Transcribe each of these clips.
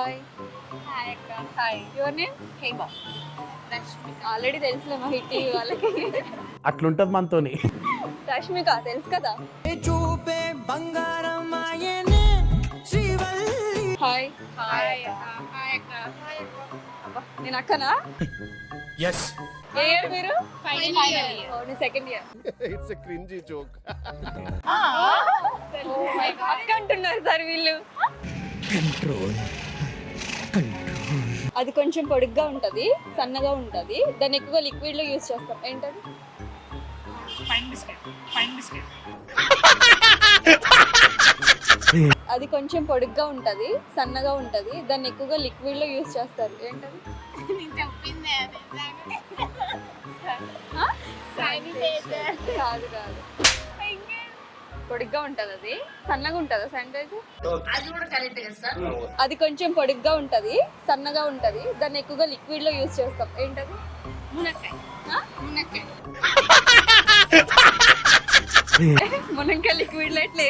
Hi hi అక్క hi your name Hema Rashmika already తెలుసులే మా హిట్ వాళ్ళకి. అట్లుంటది మనతోని. రష్మిక తెలుసు కదా? చూపే బంగారం హాయ్ హాయ్ హాయ్ అక్క నేను అక్కనా? ఎస్ ఏ ఇయర్ మీరు? ఫైనల్ ఇయర్ ఓ, నీ second year it's cringy joke అక్క అంటున్నారు సార్ వీళ్ళు. అది కొంచెం పొడుగ్గా ఉంటది సన్నగా ఉంటది. దాన్ని ఎక్కువగా లిక్విడ్లో యూజ్ చేస్తాం. ఏంటది? అది కొంచెం పొడుగ్గా ఉంటది సన్నగా ఉంటది. దాన్ని ఎక్కువగా లిక్విడ్లో యూజ్ చేస్తారు. ఏంటది? కాదు కాదు. పొడుగ్గా ఉంటది అది. సన్నగా ఉంటుందా శానిటైజర్ అది కూడా కరెక్ట్ కదా సార్ అది కొంచెం పొడుగ్గా ఉంటది సన్నగా ఉంటది. దాన్ని ఎక్కువగా లిక్విడ్లో యూజ్ చేస్తాం. ఏంటది? మునక్కాయ. లిక్విడ్ లో ఎట్లా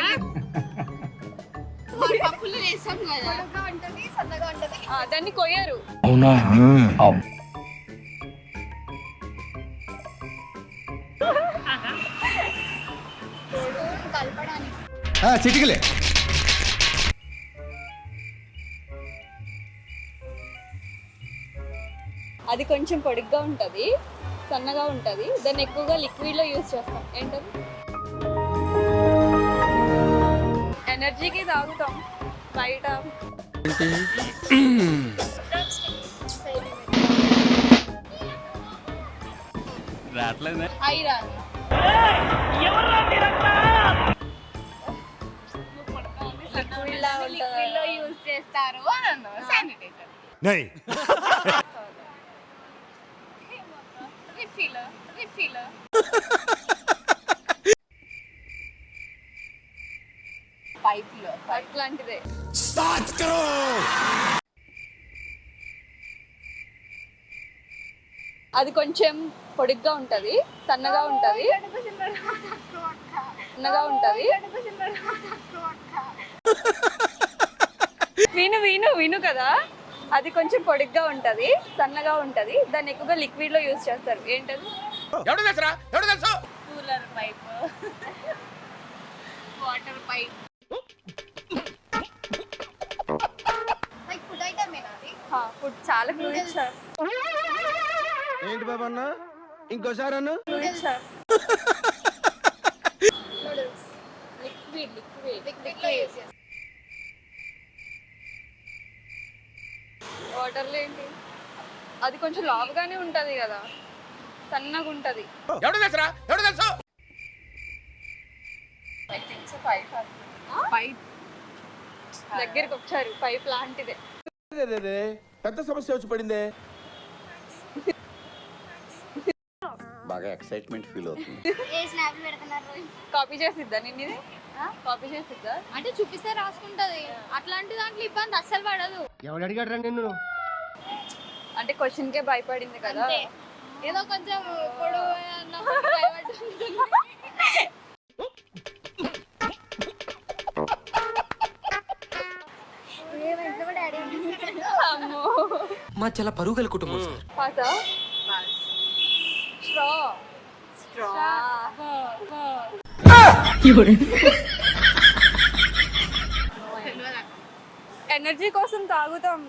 పప్పులు వేస్తాం కదా. ఉంటుంది సన్నగా ఉంటుంది. ఆ, దాన్ని కొయ్యరు. అవునా? కలపడానికి. చిటికలే. అది కొంచెం పొడుగ్గా ఉంటది సన్నగా ఉంటది. దాన్ని ఎక్కువగా లిక్విడ్లో యూజ్ చేస్తాం. ఏంటది? ఎనర్జీకి తాగుతాం బయట. ఐరన్. లిక్విడ్ లా లిక్విడ్లో యూజ్ చేస్తారు అని అన్నారు. శానిటైజర్ రిఫిల్ రిఫిల్ పైప్లో. అట్లాంటిదే అది కొంచెం పొడుగ్గా ఉంటది సన్నగా ఉంటది. సన్నగా ఉంటది. విను విను విను కదా. అది కొంచెం పొడుగ్గా ఉంటది సన్నగా ఉంటది. దాన్ని ఎక్కువగా లిక్విడ్లో యూజ్ చేస్తారు. ఏంటది? ఎవడు తెలుసురా? ఎవడు తెలుసు? Cooler pipe water pipe food item అది? ఫుడ్ చాలా ఫ్లూయిడ్ సార్ ఏంటి బాబా అన్న? ఇంకోసారి అన్న? వాటర్లో ఏంటి అది కొంచెం లావుగానే ఉంటది కదా. సన్నగా ఉంటది. ఎవడు తెలుసురా? ఎవడు తెలుసు? పైప్ దగ్గరికి వచ్చారు పైప్ లాంటిదే. పెద్ద సమస్య వచ్చి పడిందే. బాగా ఎక్సైట్మెంట్ ఫీల్ అవుతుంది. ఏ స్నాప్ పెడుతున్నారు కాపీ చేసిద్దా నిన్ను ఇది కాపీ చేసిద్దా? అంటే చూపిస్తే రాసుకుంటది. అట్లాంటి దాంట్లో ఇబ్బంది అస్సలు పడదు. ఎవడు అడిగాడు రా నిన్ను? అంటే క్వశ్చన్ కే భయపడింది కదా. అంతే. ఏదో కొంచెం ఇప్పుడు అన్నప్పుడు భయపడుతుంది. ఏమైంది? మా డాడీ. అమ్మో. మా చాలా పరుగుల కుటుంబం సార్. పాసా? స్ట్రా స్ట్రా ఎనర్జీ కోసం తాగుతాం.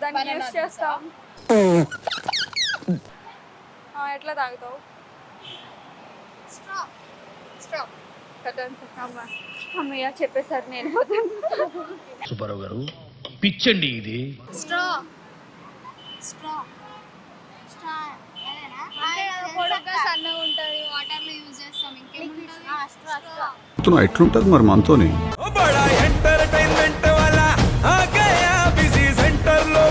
దాన్ని యూస్ చేస్తాం. ఆ, ఎట్లా తాగుతావు? అమ్మయ్య చెప్పేసారు నేను సుబ్బారావు గారు పిచ్చండి ఇది. స్ట్రా స్ట్రా స్ట్రా సన్నగా ఉంటుంది వాటర్లో యూజ్ చేస్తాం ఇంకేముంటుంది? స్ట్రా స్ట్రా ఎట్లుంటది మరి మనతోని? బడా ఎంటర్టైన్మెంట్ బిజీ సెంటర్లో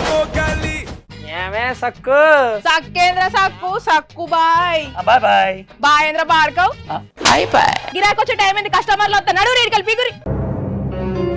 ఏమే సక్కు? సక్కేంద్ర సక్కు సక్కు బాయ్. బాయ్ బాయ్. బాయేంద్ర భార్గవ్. గిరాకి వచ్చే టైం ఏంది? కస్టమర్లు వస్తున్నాడు రేడికి వెళ్ళి పిగురి